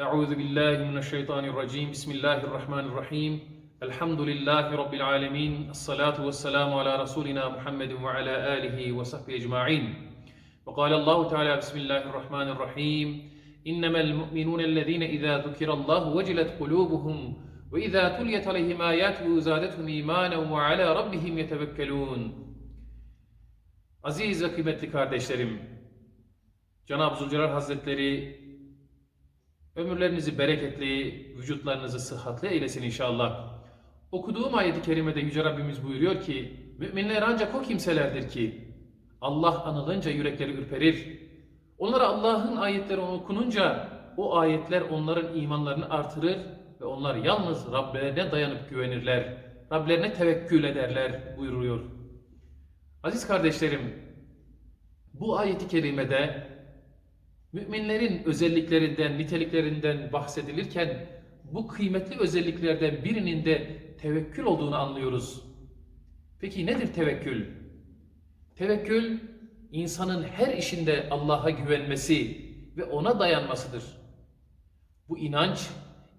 أعوذ بالله من الشيطان الرجيم. بسم الله الرحمن الرحيم. الحمد لله رب العالمين. الصلاة والسلام على رسولنا محمد وعلى آله وصحبه أجمعين. وقال الله تعالى بسم الله الرحمن الرحيم. إنما المؤمنون الذين إذا ذكر الله وجلت قلوبهم وإذا تليت عليهم آياته زادتهم إيمانا وعلى ربهم يتوكلون. Aziz ve kıymetli kardeşlerim, Cenab-ı Zülcelal Hazretleri ömürlerinizi bereketli, vücutlarınızı sıhhatli eylesin inşallah. Okuduğum ayeti kerimede Yüce Rabbimiz buyuruyor ki, müminler ancak o kimselerdir ki, Allah anılınca yürekleri ürperir. Onlara Allah'ın ayetleri okununca, o ayetler onların imanlarını artırır ve onlar yalnız Rablerine dayanıp güvenirler. Rablerine tevekkül ederler buyuruyor. Aziz kardeşlerim, bu ayeti kerimede müminlerin özelliklerinden, niteliklerinden bahsedilirken bu kıymetli özelliklerden birinin de tevekkül olduğunu anlıyoruz. Peki nedir tevekkül? Tevekkül, insanın her işinde Allah'a güvenmesi ve ona dayanmasıdır. Bu inanç,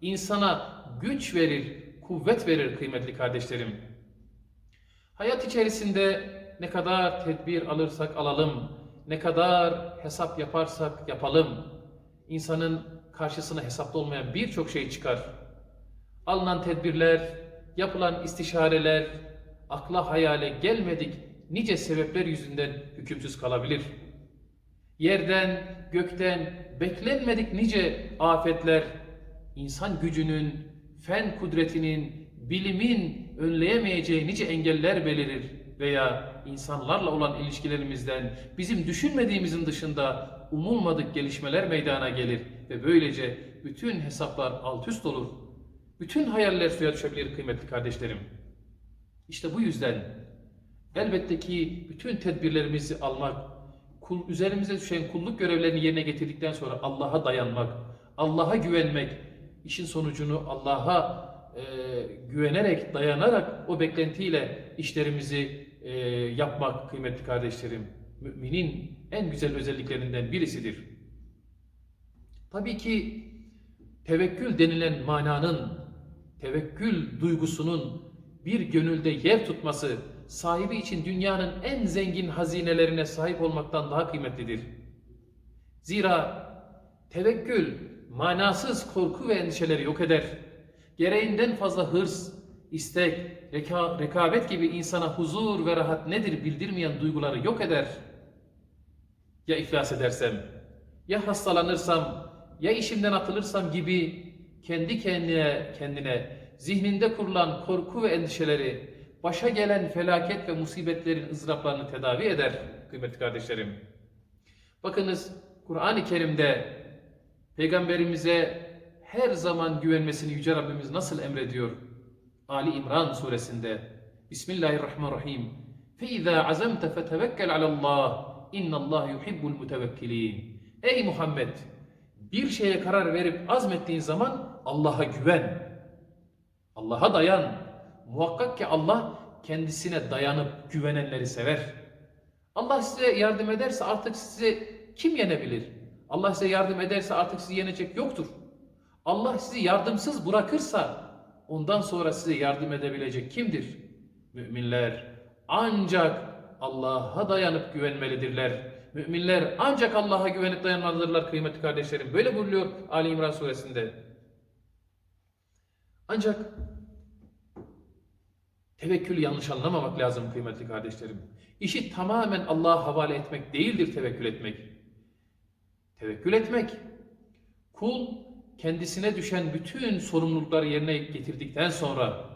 insana güç verir, kuvvet verir kıymetli kardeşlerim. Hayat içerisinde ne kadar tedbir alırsak alalım, ne kadar hesap yaparsak yapalım, insanın karşısına hesapta olmayan birçok şey çıkar. Alınan tedbirler, yapılan istişareler, akla hayale gelmedik nice sebepler yüzünden hükümsüz kalabilir. Yerden, gökten beklenmedik nice afetler, insan gücünün, fen kudretinin, bilimin önleyemeyeceği nice engeller belirir veya insanlarla olan ilişkilerimizden bizim düşünmediğimizin dışında umulmadık gelişmeler meydana gelir ve böylece bütün hesaplar alt üst olur. Bütün hayaller suya düşebilir kıymetli kardeşlerim. İşte bu yüzden elbette ki bütün tedbirlerimizi almak, kul, üzerimize düşen kulluk görevlerini yerine getirdikten sonra Allah'a dayanmak, Allah'a güvenmek, işin sonucunu Allah'a e, güvenerek, dayanarak o beklentiyle işlerimizi e, yapmak kıymetli kardeşlerim. Müminin en güzel özelliklerinden birisidir. Tabii ki tevekkül denilen mananın, tevekkül duygusunun bir gönülde yer tutması sahibi için dünyanın en zengin hazinelerine sahip olmaktan daha kıymetlidir. Zira tevekkül manasız korku ve endişeleri yok eder. Gereğinden fazla hırs, istek, reka, rekabet gibi insana huzur ve rahat nedir bildirmeyen duyguları yok eder. Ya iflas edersem, ya hastalanırsam, ya işimden atılırsam gibi kendi kendine, kendine zihninde kurulan korku ve endişeleri, başa gelen felaket ve musibetlerin ızdıraplarını tedavi eder kıymetli kardeşlerim. Bakınız Kur'an-ı Kerim'de Peygamberimize her zaman güvenmesini Yüce Rabbimiz nasıl emrediyor? Ali İmran suresinde Bismillahirrahmanirrahim. Fe izâ azemte fetevekkel alallah. İnnallâhe yuhibbul mutevekkilin. Ey Muhammed! Bir şeye karar verip azmettiğin zaman Allah'a güven. Allah'a dayan. Muhakkak ki Allah kendisine dayanıp güvenenleri sever. Allah size yardım ederse artık sizi kim yenebilir? Allah size yardım ederse artık sizi yenecek yoktur. Allah sizi yardımsız bırakırsa ondan sonra size yardım edebilecek kimdir? Müminler ancak Allah'a dayanıp güvenmelidirler. Müminler ancak Allah'a güvenip dayanmalıdırlar kıymetli kardeşlerim. Böyle buyuruyor Ali İmran suresinde. Ancak tevekkülü yanlış anlamamak lazım kıymetli kardeşlerim. İşi tamamen Allah'a havale etmek değildir tevekkül etmek. Tevekkül etmek, kul kendisine düşen bütün sorumlulukları yerine getirdikten sonra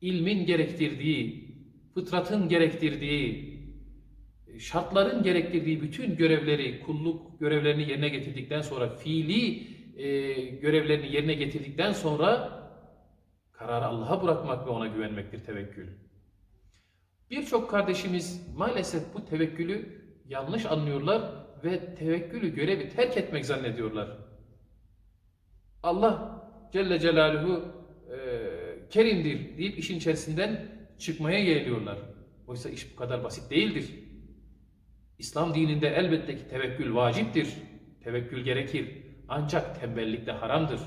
ilmin gerektirdiği, fıtratın gerektirdiği, şartların gerektirdiği bütün görevleri, kulluk görevlerini yerine getirdikten sonra, fiili e, görevlerini yerine getirdikten sonra kararı Allah'a bırakmak ve ona güvenmektir tevekkül. Birçok kardeşimiz maalesef bu tevekkülü yanlış anlıyorlar ve tevekkülü görevi terk etmek zannediyorlar. Allah Celle Celaluhu e, kerimdir deyip işin içerisinden çıkmaya yeğliyorlar. Oysa iş bu kadar basit değildir. İslam dininde elbette ki tevekkül vaciptir. Tevekkül gerekir. ancak tembellikle haramdır.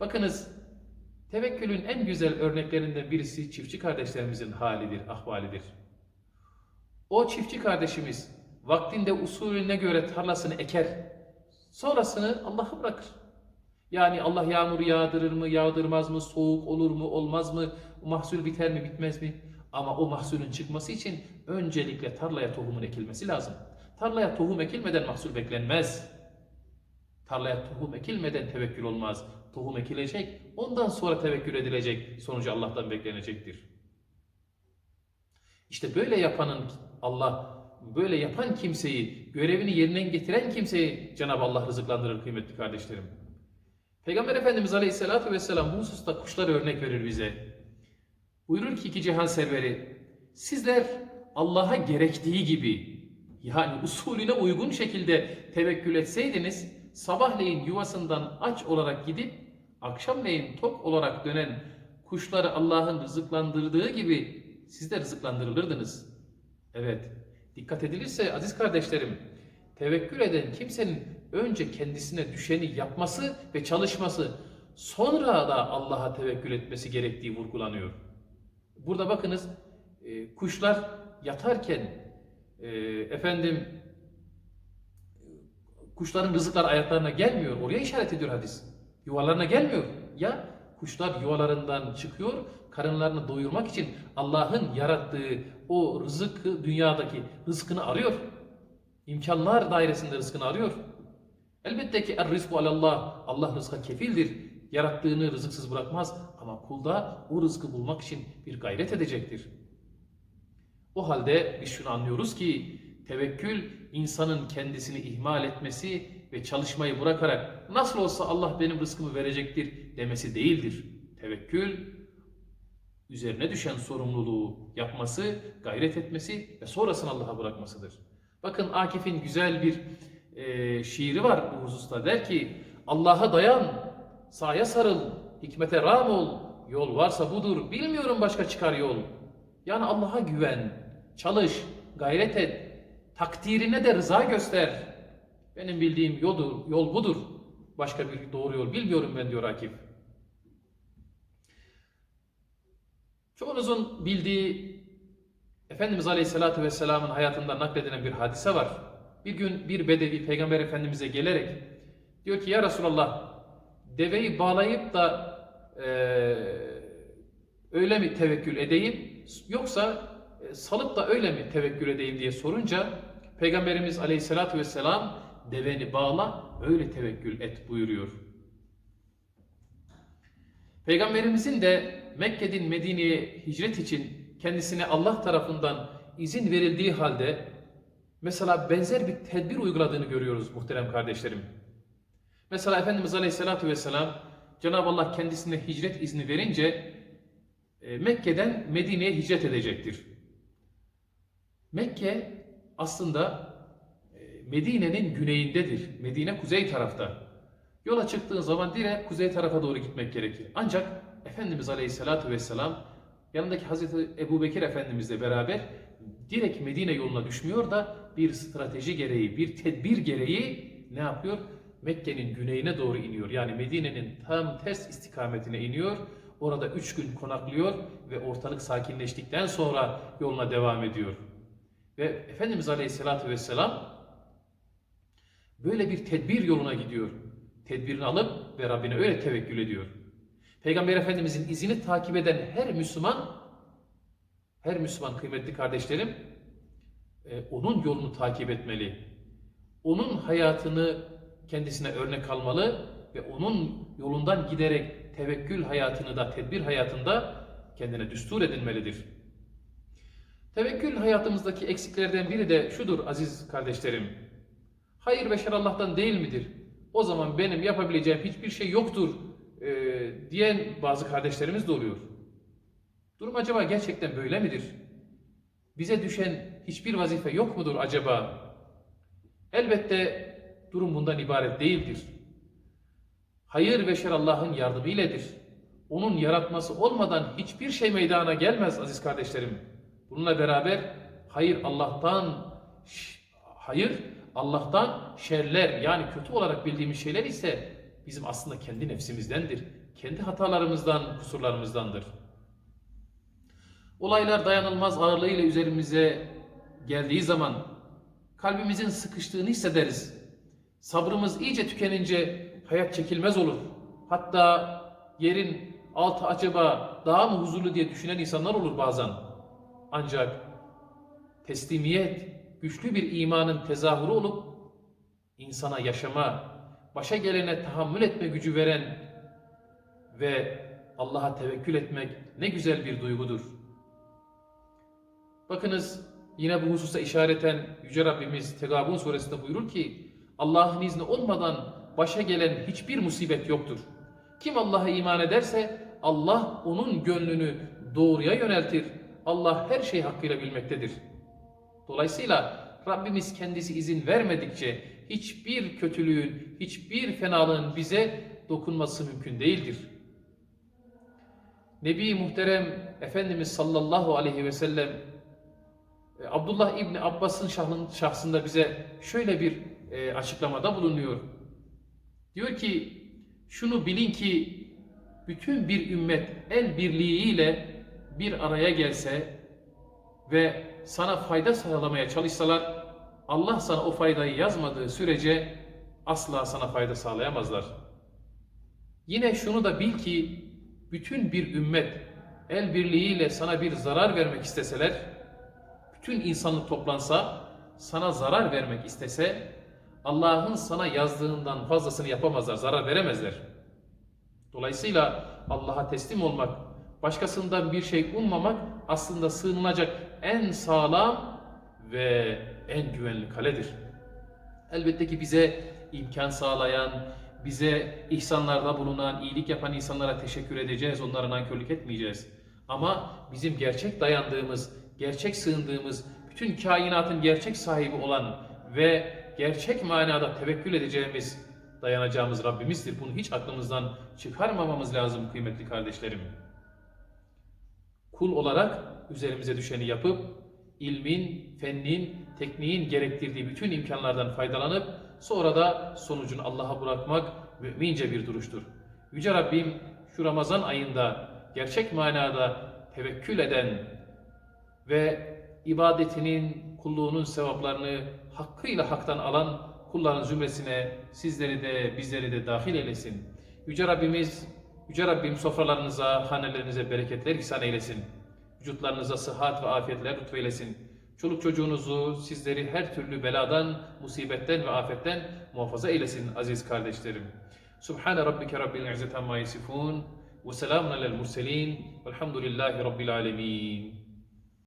Bakınız tevekkülün en güzel örneklerinden birisi çiftçi kardeşlerimizin halidir, ahvalidir. O çiftçi kardeşimiz vaktinde usulüne göre tarlasını eker, sonrasını Allah'a bırakır. Yani Allah yağmur yağdırır mı, yağdırmaz mı, soğuk olur mu, olmaz mı, mahsul biter mi, bitmez mi? Ama o mahsulün çıkması için öncelikle tarlaya tohumun ekilmesi lazım. Tarlaya tohum ekilmeden mahsul beklenmez. Tarlaya tohum ekilmeden tevekkül olmaz. Tohum ekilecek, ondan sonra tevekkül edilecek. Sonucu Allah'tan beklenecektir. İşte böyle yapanın Allah, böyle yapan kimseyi, görevini yerine getiren kimseyi Cenab-ı Allah rızıklandırır kıymetli kardeşlerim. Peygamber Efendimiz Aleyhisselatü Vesselam bu hususta kuşlar örnek verir bize. Buyurur ki iki cihan serveri, sizler Allah'a gerektiği gibi, yani usulüne uygun şekilde tevekkül etseydiniz, sabahleyin yuvasından aç olarak gidip, akşamleyin tok olarak dönen kuşları Allah'ın rızıklandırdığı gibi siz de rızıklandırılırdınız. Evet, dikkat edilirse aziz kardeşlerim, tevekkül eden kimsenin önce kendisine düşeni yapması ve çalışması, sonra da Allah'a tevekkül etmesi gerektiği vurgulanıyor. Burada bakınız, e, kuşlar yatarken, e, efendim, kuşların rızıkları ayaklarına gelmiyor. Oraya işaret ediyor hadis. Yuvalarına gelmiyor. Ya kuşlar yuvalarından çıkıyor, karınlarını doyurmak için Allah'ın yarattığı o rızık dünyadaki rızkını arıyor. İmkanlar dairesinde rızkını arıyor. Elbette ki er rizku alallah. Allah rızka kefildir. Yarattığını rızıksız bırakmaz ama kulda o rızkı bulmak için bir gayret edecektir. O halde biz şunu anlıyoruz ki tevekkül insanın kendisini ihmal etmesi ve çalışmayı bırakarak nasıl olsa Allah benim rızkımı verecektir demesi değildir. Tevekkül üzerine düşen sorumluluğu yapması, gayret etmesi ve sonrasını Allah'a bırakmasıdır. Bakın Akif'in güzel bir e, şiiri var bu hususta. Der ki Allah'a dayan, sahaya sarıl, hikmete ram ol. Yol varsa budur, bilmiyorum başka çıkar yol. Yani Allah'a güven, çalış, gayret et, takdirine de rıza göster. Benim bildiğim yoldur, yol budur. Başka bir doğru yol bilmiyorum ben diyor Akif. Çoğunuzun bildiği Efendimiz Aleyhisselatü Vesselam'ın hayatında nakledilen bir hadise var. Bir gün bir bedevi Peygamber Efendimiz'e gelerek diyor ki ya Resulallah deveyi bağlayıp da e, öyle mi tevekkül edeyim yoksa e, salıp da öyle mi tevekkül edeyim diye sorunca Peygamberimiz Aleyhisselatü Vesselam deveni bağla öyle tevekkül et buyuruyor. Peygamberimizin de Mekke'den Medine'ye hicret için kendisine Allah tarafından izin verildiği halde mesela benzer bir tedbir uyguladığını görüyoruz muhterem kardeşlerim. Mesela Efendimiz Aleyhisselatü Vesselam Cenab-ı Allah kendisine hicret izni verince e, Mekke'den Medine'ye hicret edecektir. Mekke aslında e, Medine'nin güneyindedir. Medine kuzey tarafta. Yola çıktığın zaman direkt kuzey tarafa doğru gitmek gerekir. Ancak Efendimiz Aleyhisselatü Vesselam yanındaki Hazreti Ebu Bekir Efendimizle beraber direkt Medine yoluna düşmüyor da bir strateji gereği, bir tedbir gereği ne yapıyor? Mekke'nin güneyine doğru iniyor. Yani Medine'nin tam ters istikametine iniyor. Orada üç gün konaklıyor ve ortalık sakinleştikten sonra yoluna devam ediyor. Ve Efendimiz Aleyhisselatü Vesselam böyle bir tedbir yoluna gidiyor. Tedbirini alıp ve Rabbine öyle tevekkül ediyor. Peygamber Efendimizin izini takip eden her Müslüman, her Müslüman kıymetli kardeşlerim, e, onun yolunu takip etmeli. Onun hayatını kendisine örnek almalı ve onun yolundan giderek tevekkül hayatını da, tedbir hayatında kendine düstur edinmelidir. Tevekkül hayatımızdaki eksiklerden biri de şudur aziz kardeşlerim. Hayır ve şer Allah'tan değil midir? O zaman benim yapabileceğim hiçbir şey yoktur diyen bazı kardeşlerimiz de oluyor. Durum acaba gerçekten böyle midir? Bize düşen hiçbir vazife yok mudur acaba? Elbette durum bundan ibaret değildir. Hayır ve şer Allah'ın yardımı iledir. Onun yaratması olmadan hiçbir şey meydana gelmez aziz kardeşlerim. Bununla beraber hayır Allah'tan hayır Allah'tan şerler yani kötü olarak bildiğimiz şeyler ise bizim aslında kendi nefsimizdendir. Kendi hatalarımızdan, kusurlarımızdandır. Olaylar dayanılmaz ağırlığıyla üzerimize geldiği zaman kalbimizin sıkıştığını hissederiz. Sabrımız iyice tükenince hayat çekilmez olur. Hatta yerin altı acaba daha mı huzurlu diye düşünen insanlar olur bazen. Ancak teslimiyet güçlü bir imanın tezahürü olup insana yaşama, başa gelene tahammül etme gücü veren ve Allah'a tevekkül etmek ne güzel bir duygudur. Bakınız yine bu hususa işareten Yüce Rabbimiz Tegabun suresinde buyurur ki Allah'ın izni olmadan başa gelen hiçbir musibet yoktur. Kim Allah'a iman ederse Allah onun gönlünü doğruya yöneltir. Allah her şeyi hakkıyla bilmektedir. Dolayısıyla Rabbimiz kendisi izin vermedikçe hiçbir kötülüğün, hiçbir fenalığın bize dokunması mümkün değildir. Nebi Muhterem Efendimiz sallallahu aleyhi ve sellem e, Abdullah İbni Abbas'ın şahsında bize şöyle bir e, açıklamada bulunuyor. Diyor ki şunu bilin ki bütün bir ümmet el birliğiyle bir araya gelse ve sana fayda sağlamaya çalışsalar Allah sana o faydayı yazmadığı sürece asla sana fayda sağlayamazlar. Yine şunu da bil ki bütün bir ümmet el birliğiyle sana bir zarar vermek isteseler, bütün insanlık toplansa, sana zarar vermek istese, Allah'ın sana yazdığından fazlasını yapamazlar, zarar veremezler. Dolayısıyla Allah'a teslim olmak, başkasından bir şey ummamak aslında sığınılacak en sağlam ve en güvenli kaledir. Elbette ki bize imkan sağlayan, bize ihsanlarda bulunan, iyilik yapan insanlara teşekkür edeceğiz, onlara nankörlük etmeyeceğiz. Ama bizim gerçek dayandığımız, gerçek sığındığımız, bütün kainatın gerçek sahibi olan ve gerçek manada tevekkül edeceğimiz, dayanacağımız Rabbimizdir. Bunu hiç aklımızdan çıkarmamamız lazım kıymetli kardeşlerim. Kul olarak üzerimize düşeni yapıp, ilmin, fennin, tekniğin gerektirdiği bütün imkanlardan faydalanıp, sonra da sonucunu Allah'a bırakmak mümince bir duruştur. Yüce Rabbim şu Ramazan ayında gerçek manada tevekkül eden ve ibadetinin, kulluğunun sevaplarını hakkıyla haktan alan kulların zümresine sizleri de bizleri de dahil eylesin. Yüce Rabbimiz, Yüce Rabbim sofralarınıza, hanelerinize bereketler ihsan eylesin. Vücutlarınıza sıhhat ve afiyetler lütfeylesin. Çoluk çocuğunuzu, sizleri her türlü beladan, musibetten ve afetten muhafaza eylesin aziz kardeşlerim. Subhane rabbike rabbil izzeti amma yasifun ve selamun alel murselin velhamdülillahi rabbil alemin.